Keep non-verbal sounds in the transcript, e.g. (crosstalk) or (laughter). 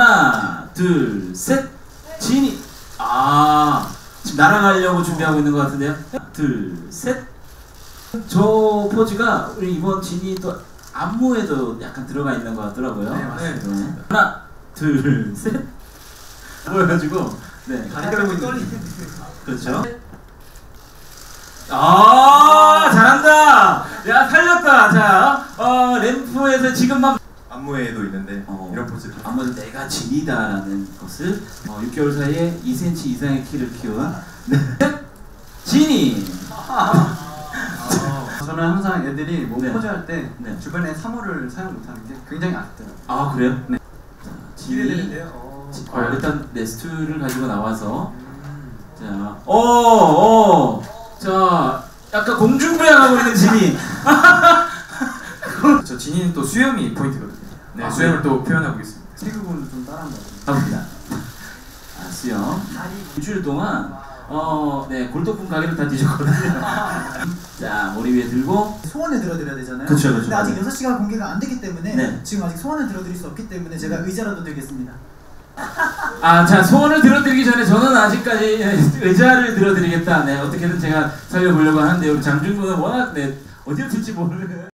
하나, 둘, 셋. 진이. 아, 지금 날아가려고 준비하고 있는 것 같은데요. 둘, 셋. 저 포즈가 우리 이번 진이 또 안무에도 약간 들어가 있는 것 같더라고요. 네, 맞습니다. 네. 하나, 둘, 셋. 보여가지고 네. 가리고 있는 그렇죠. 아 잘한다. 야 살렸다. 자, 어, 램프에서 지금만 안무에도 있는데 어. 이런 포즈 아무래도 내가 진이다라는 것을 어, 6개월 사이에 2cm 이상의 키를 키운 네. (laughs) 진이. (laughs) 저는 항상 애들이 뭐 네. 포즈 할 때 네. 주변에 3호를 사용 못하는 게 굉장히 아쉽더라고요. 아 그래요? 네. 자, 진이. 어. 지- 어, 일단 레스트를 가지고 나와서 자, 어, 어, 자, 약간 공중부양하고 있는 진이. (laughs) 저 진이는 또 수염이 포인트거든요 네 아, 수염을 그래요? 또 표현하고 있습니다 태국은 좀 따라한 것 같아요. 가봅니다. 아, 수영. 일주일 동안 어, 네, 골동품 가게를 다 뒤졌거든요. (laughs) 자, 머리 위에 들고 소원을 들어드려야 되잖아요. 그쵸, 그쵸. 근데 아직 6시간 공개가 안 되기 때문에 네. 지금 아직 소원을 들어드릴 수 없기 때문에 제가 의자라도 들겠습니다. 아, 자, 소원을 들어드리기 전에 저는 아직까지 의자를 들어드리겠다. 네, 어떻게든 제가 살려보려고 하는데 우리 장준구는 워낙 네, 어디로 튈지 모르는